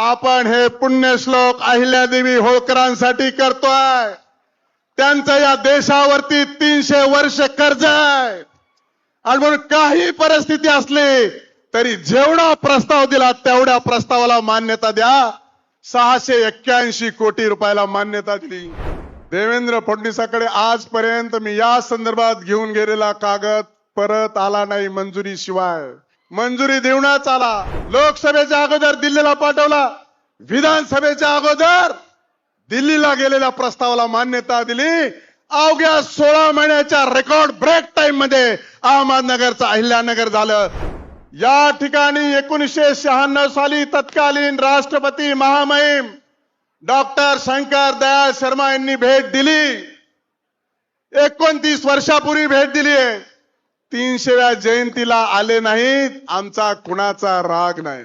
आपण हे पुण्यश्लोक अहिल्यादेवी होळकरांसाठी करतोय. त्यांचं या देशावरती तीनशे वर्ष कर्ज आहे. आणि म्हणून काही परिस्थिती असली तरी जेवढा प्रस्ताव दिला तेवढ्या प्रस्तावाला मान्यता द्या. सहाशे एक्क्याऐंशी कोटी रुपयाला मान्यता दिली. देवेंद्र फडणवीसाकडे आजपर्यंत मी या संदर्भात घेऊन गेलेला कागद परत आला नाही मंजुरी शिवाय मंजुरी देऊनच आला. लोकसभेच्या अगोदर दिल्लीला पाठवला. विधानसभेच्या अगोदर दिल्लीला गेलेल्या प्रस्तावाला मान्यता दिली. अवघ्या सोळा महिन्याच्या रेकॉर्ड ब्रेक टाइममध्ये अहमदनगरचं अहिल्यानगर झालं. या ठिकाणी एकोणीसशे शहाण्णव साली तत्कालीन राष्ट्रपती महामहिम डॉक्टर शंकर दयाळ शर्मा यांनी भेट दिली. एकोणतीस वर्षापूर्वी भेट दिली आहे. तीनशेव्या जयंतीला आले नाहीत आमचा कुणाचा राग नाही.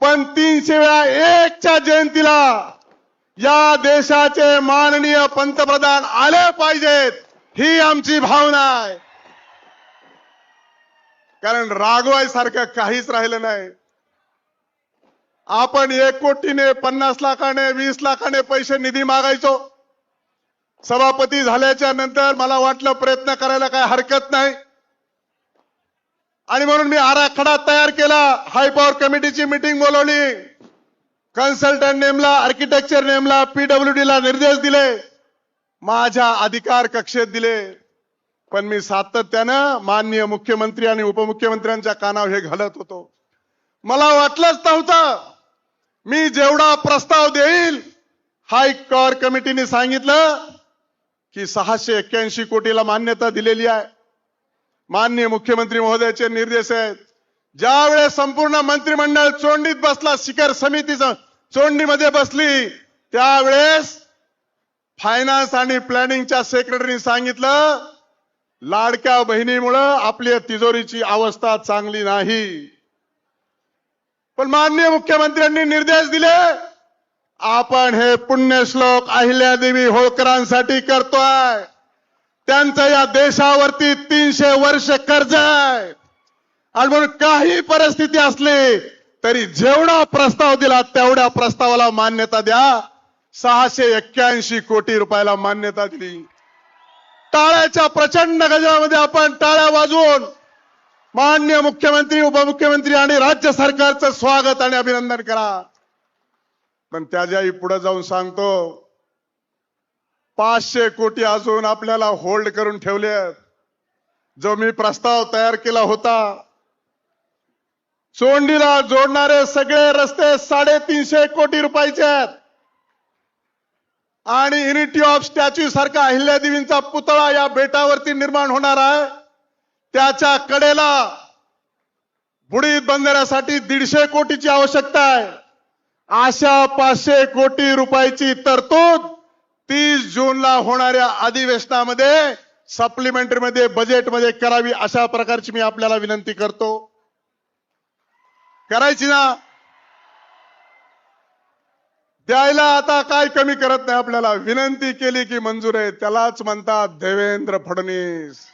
पण तीनशेव्या एकच्या जयंतीला या देशाचे माननीय पंतप्रधान आले पाहिजेत ही आमची भावना आहे. कारण रागवायसारखं काहीच राहिलं नाही. आपण एक कोटीने पन्नास लाखाने वीस लाखाने पैसे निधी मागायचो. सभापती झाल्याच्यानंतर मला वाटलं प्रयत्न करायला काय हरकत नाही. आणि म्हणून मी आराखडा तयार केला. हाय पॉवर कमिटीची मिटिंग बोलवली. कन्सल्टंट नेमला आर्किटेक्चर नेमला पीडब्ल्यूडी ला निर्देश दिले. माझ्या अधिकार कक्षेत दिले. पण मी सातत्यानं माननीय मुख्यमंत्री आणि उपमुख्यमंत्र्यांच्या कानावर हे घालत होतो. मला वाटलंच नव्हतं. मी जेवढा प्रस्ताव देईल हाय कॉर कमिटीने सांगितलं की सहाशे एक्क्याऐंशी कोटीला मान्यता दिलेली आहे. माननीय मुख्यमंत्री महोदयाचे निर्देश आहेत. ज्यावेळेस संपूर्ण मंत्रिमंडळ चोंडीत बसला शिखर समितीचं चोंडीमध्ये बसली त्यावेळेस फायनान्स आणि प्लॅनिंगच्या सेक्रेटरीने सांगितलं लाडक्या बहिणीमुळं आपली तिजोरीची अवस्था चांगली नाही. पण माननीय मुख्यमंत्र्यांनी निर्देश दिले आपण हे पुण्यश्लोक अहिल्यादेवी होळकरांसाठी करतोय. त्यांचं या देशावरती तीनशे वर्ष कर्ज आहे. आणि म्हणून काही परिस्थिती असली तरी जेवढा प्रस्ताव दिला तेवढ्या प्रस्तावाला मान्यता द्या. सहाशे एक्क्याऐंशी कोटी रुपयाला मान्यता दिली. टाळ्याच्या प्रचंड गजरामध्ये आपण टाळ्या वाजवून मान्य मुख्यमंत्री उपमुख्यमंत्री आणि राज्य सरकारचं स्वागत आणि अभिनंदन करा. पण त्याच्याही पुढे जाऊन सांगतो पाचशे कोटी अजून आपल्याला होल्ड करून ठेवले जो मी प्रस्ताव तयार केला होता चोंडीला जोडणारे सगळे रस्ते साडेतीनशे कोटी रुपयाचे आहेत. आणि युनिटी ऑफ स्टॅच्यू सारखा अहिल्यादेवींचा पुतळा या बेटावरती निर्माण होणार आहे. त्याच्या कडेला बुडीत बंदरासाठी दीडशे कोटीची आवश्यकता आहे. अशा पाचशे कोटी रुपयाची तरतूद तीस जूनला होणाऱ्या अधिवेशनामध्ये सप्लिमेंटरी मध्ये बजेटमध्ये करावी अशा प्रकारची मी आपल्याला विनंती करतो. करायची ना? द्यायला आता काय कमी करत नाही आपल्याला? विनंती केली की मंजूर आहे त्यालाच म्हणतात देवेंद्र फडणवीस.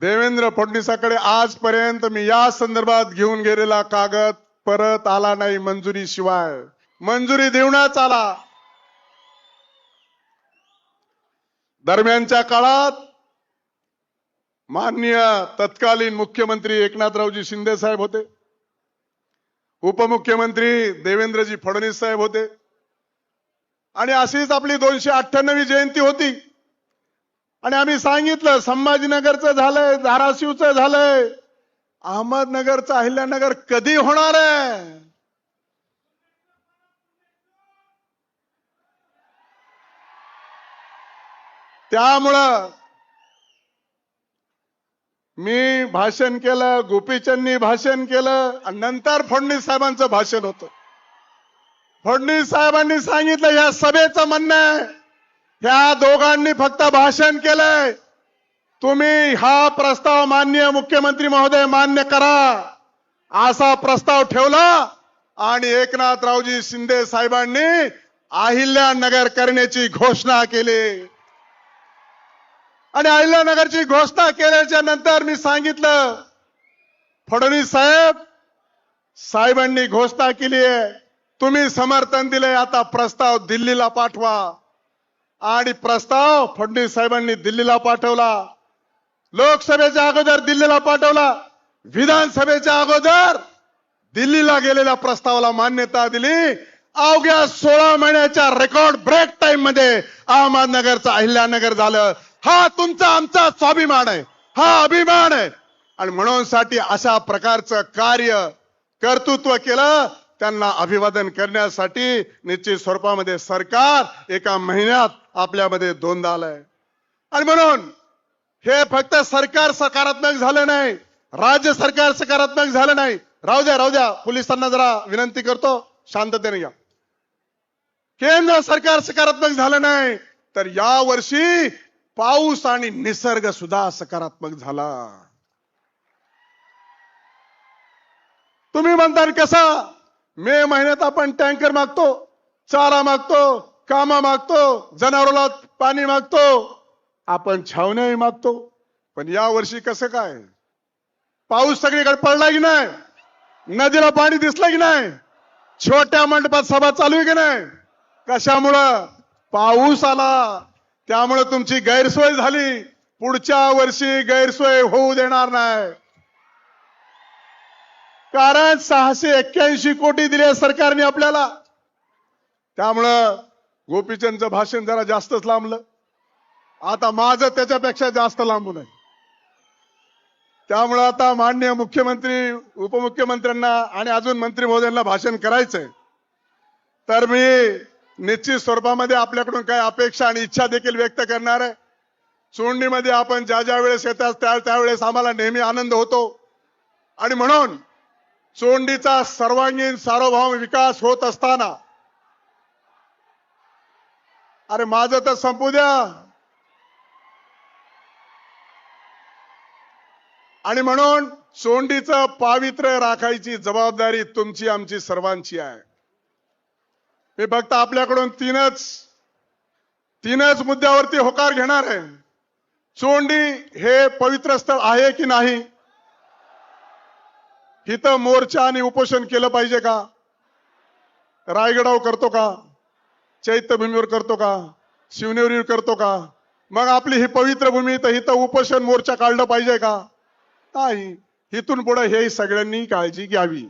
देवेंद्र फडणवीसाकडे आजपर्यंत मी या संदर्भात घेऊन गेलेला कागद परत आला नाही मंजुरी शिवाय. मंजुरी देऊनच आला. दरम्यानच्या काळात माननीय तत्कालीन मुख्यमंत्री एकनाथरावजी शिंदे साहेब होते. उपमुख्यमंत्री देवेंद्रजी फडणवीस साहेब होते. आणि अशीच आपली दोनशे अठ्ठ्याण्णवी जयंती होती. आणि आम्ही सांगितलं संभाजीनगरचं झालंय धाराशिवचं झालंय. अहमदनगरचं अहिल्यानगर कधी होणार आहे? त्यामुळं मी भाषण केलं गोपीचंदनी भाषण केलं आणि नंतर फडणवीस साहेबांचं भाषण होतं. फडणवीस साहेबांनी सांगितलं या सभेचं म्हणणं आहे ह्या दोघांनी फक्त भाषण केलंय. तुम्ही हा प्रस्ताव मान्य मुख्यमंत्री महोदय मान्य करा. असा प्रस्ताव ठेवला आणि एकनाथरावजी शिंदे साहेबांनी अहिल्यानगर करण्याची घोषणा केली. आणि अहिल्यानगरची घोषणा केल्याच्यानंतर मी सांगितलं फडणवीस साहेब साहेबांनी घोषणा केली आहे तुम्ही समर्थन दिले आता प्रस्ताव दिल्लीला पाठवा. आणि प्रस्ताव फडणवीस साहेबांनी दिल्लीला पाठवला. लोकसभेच्या अगोदर दिल्लीला पाठवला. विधानसभेच्या अगोदर दिल्लीला गेलेल्या प्रस्तावाला मान्यता दिली. अवघ्या सोळा महिन्याच्या रेकॉर्ड ब्रेक टाइममध्ये अहमदनगरचं अहिल्यानगर झालं. हा तुमचा आमचा स्वाभिमान आहे. हा अभिमान आहे. आणि म्हणून साठी अशा प्रकारचं कार्य कर्तृत्व केलं त्यांना अभिवादन करण्यासाठी निश्चित स्वरूपामध्ये सरकार एका महिन्यात आपल्यामध्ये दोनदा आलाय. आणि म्हणून हे फक्त सरकार सकारात्मक झालं नाही राज्य सरकार सकारात्मक झालं नाही. राहू द्या राहू द्या. पोलिसांना जरा विनंती करतो शांततेने घ्या. केंद्र सरकार सकारात्मक झालं नाही तर या वर्षी पाऊस आणि निसर्ग सुद्धा सकारात्मक झाला. तुम्ही म्हणता कसा? मे महिन्यात आपण टँकर मागतो चारा मागतो काम मागतो जनावराला पाणी मागतो आपण छावण्याही मागतो. पण या वर्षी कसं काय? पाऊस सगळीकडे पडला की नाही? नदीला पाणी दिसलं की नाही? छोट्या मंडपात सभा चालू आहे की नाही? कशामुळं? पाऊस आला. त्यामुळे तुमची गैरसोय झाली. पुढच्या वर्षी गैरसोय होऊ देणार नाही. कारण सहाशे एक्क्याऐंशी कोटी दिले सरकारने आपल्याला. त्यामुळं गोपीचंदचं भाषण जरा जास्तच लांबलं. आता माझं त्याच्यापेक्षा जास्त लांबून आहे. त्यामुळं आता माननीय मुख्यमंत्री उपमुख्यमंत्र्यांना आणि अजून मंत्री महोदयांना भाषण करायचंय. तर मी निश्चित स्वरूपामध्ये आपल्याकडून काही अपेक्षा आणि इच्छा देखील व्यक्त करणार आहे. चोंडीमध्ये आपण ज्या ज्या वेळेस येतात त्या त्यावेळेस आम्हाला नेहमी आनंद होतो. आणि म्हणून चोंडीचा सर्वांगीण सार्वभौम विकास होत असताना अरे माझं तर संपू द्या. आणि म्हणून चोंडीचं पावित्र्य राखायची जबाबदारी तुमची आमची सर्वांची आहे. मी फक्त आपल्याकडून तीनच तीनच मुद्द्यावरती होकार घेणार आहे. चोंडी हे पवित्र स्थळ आहे की नाही? इथं मोर्चा आणि उपोषण केलं पाहिजे का? रायगडाव करतो का? चैत्यभूमीवर करतो का? शिवनेरीवर करतो का? मग आपली ही पवित्र भूमी तर इथं उपोषण मोर्चा काढलं पाहिजे का? नाही. इथून पुढे हे सगळ्यांनी काळजी घ्यावी.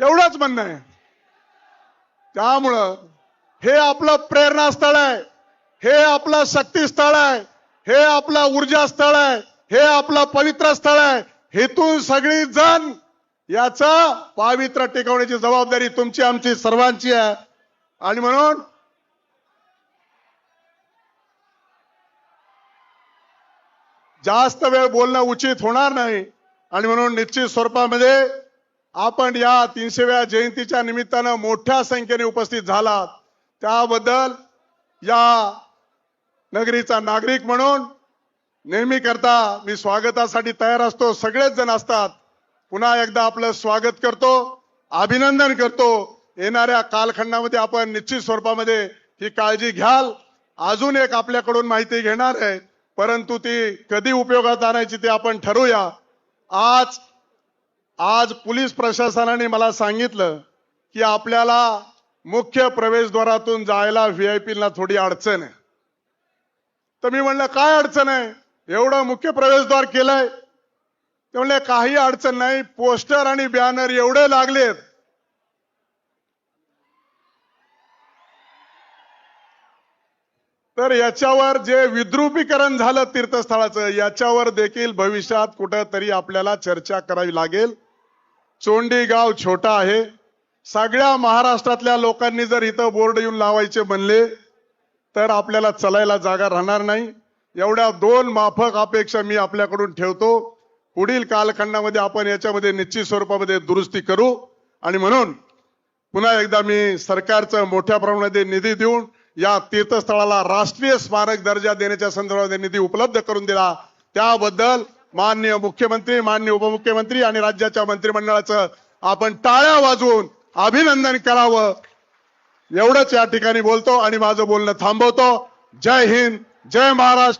एवढंच म्हणणं आहे. त्यामुळं हे आपलं प्रेरणास्थळ आहे. हे आपलं शक्तीस्थळ आहे. हे आपलं ऊर्जा स्थळ आहे. हे आपलं पवित्र स्थळ आहे. हेतून सगळी जण याचा पावित्र्य टिकवण्याची जबाबदारी तुमची आमची सर्वांची आहे. आणि म्हणून जास्त वेळ बोलणं उचित होणार नाही. आणि म्हणून निश्चित स्वरूपामध्ये आपण या तीनशेव्या जयंतीच्या निमित्तानं मोठ्या संख्येने उपस्थित झालात. त्याबद्दल या नगरीचा नागरिक म्हणून नेहमी करता मी स्वागतासाठी तयार असतो. सगळेच जण असतात. पुन्हा एकदा आपलं स्वागत करतो अभिनंदन करतो. येणाऱ्या कालखंडामध्ये आपण निश्चित स्वरूपामध्ये ही काळजी घ्याल. अजून एक आपल्याकडून माहिती घेणार आहे परंतु ती कधी उपयोगात आणायची ते आपण ठरवूया. आज आज पोलीस प्रशासनाने मला सांगितलं की आपल्याला मुख्य प्रवेशद्वारातून जायला व्हीआयपीला थोडी अडचण आहे. तर मी म्हणलं काय अडचण आहे? एवढं मुख्य प्रवेशद्वार केलंय ते काही अडचण नाही. पोस्टर आणि बॅनर एवढे लागलेत. तर याच्यावर जे विद्रुपीकरण झालं तीर्थस्थळाचं याच्यावर देखील भविष्यात कुठंतरी आपल्याला चर्चा करावी लागेल. चोंडी गाव छोटा आहे. सगळ्या महाराष्ट्रातल्या लोकांनी जर इथं बोर्ड येऊन लावायचे म्हणले तर आपल्याला चलायला जागा राहणार नाही. एवढ्या दोन माफक अपेक्षा मी आपल्याकडून ठेवतो. पुढील कालखंडामध्ये आपण याच्यामध्ये निश्चित स्वरूपामध्ये दुरुस्ती करू. आणि म्हणून पुन्हा एकदा मी सरकारचं मोठ्या प्रमाणामध्ये निधी देऊन या तीर्थस्थळाला राष्ट्रीय स्मारक दर्जा देण्याच्या संदर्भामध्ये निधी उपलब्ध करून दिला. त्याबद्दल माननीय मुख्यमंत्री माननीय उपमुख्यमंत्री आणि राज्याच्या मंत्रिमंडळाचं आपण टाळ्या वाजवून अभिनंदन करावं. एवढंच या ठिकाणी बोलतो आणि माझं बोलणं थांबवतो. जय हिंद जय महाराष्ट्र.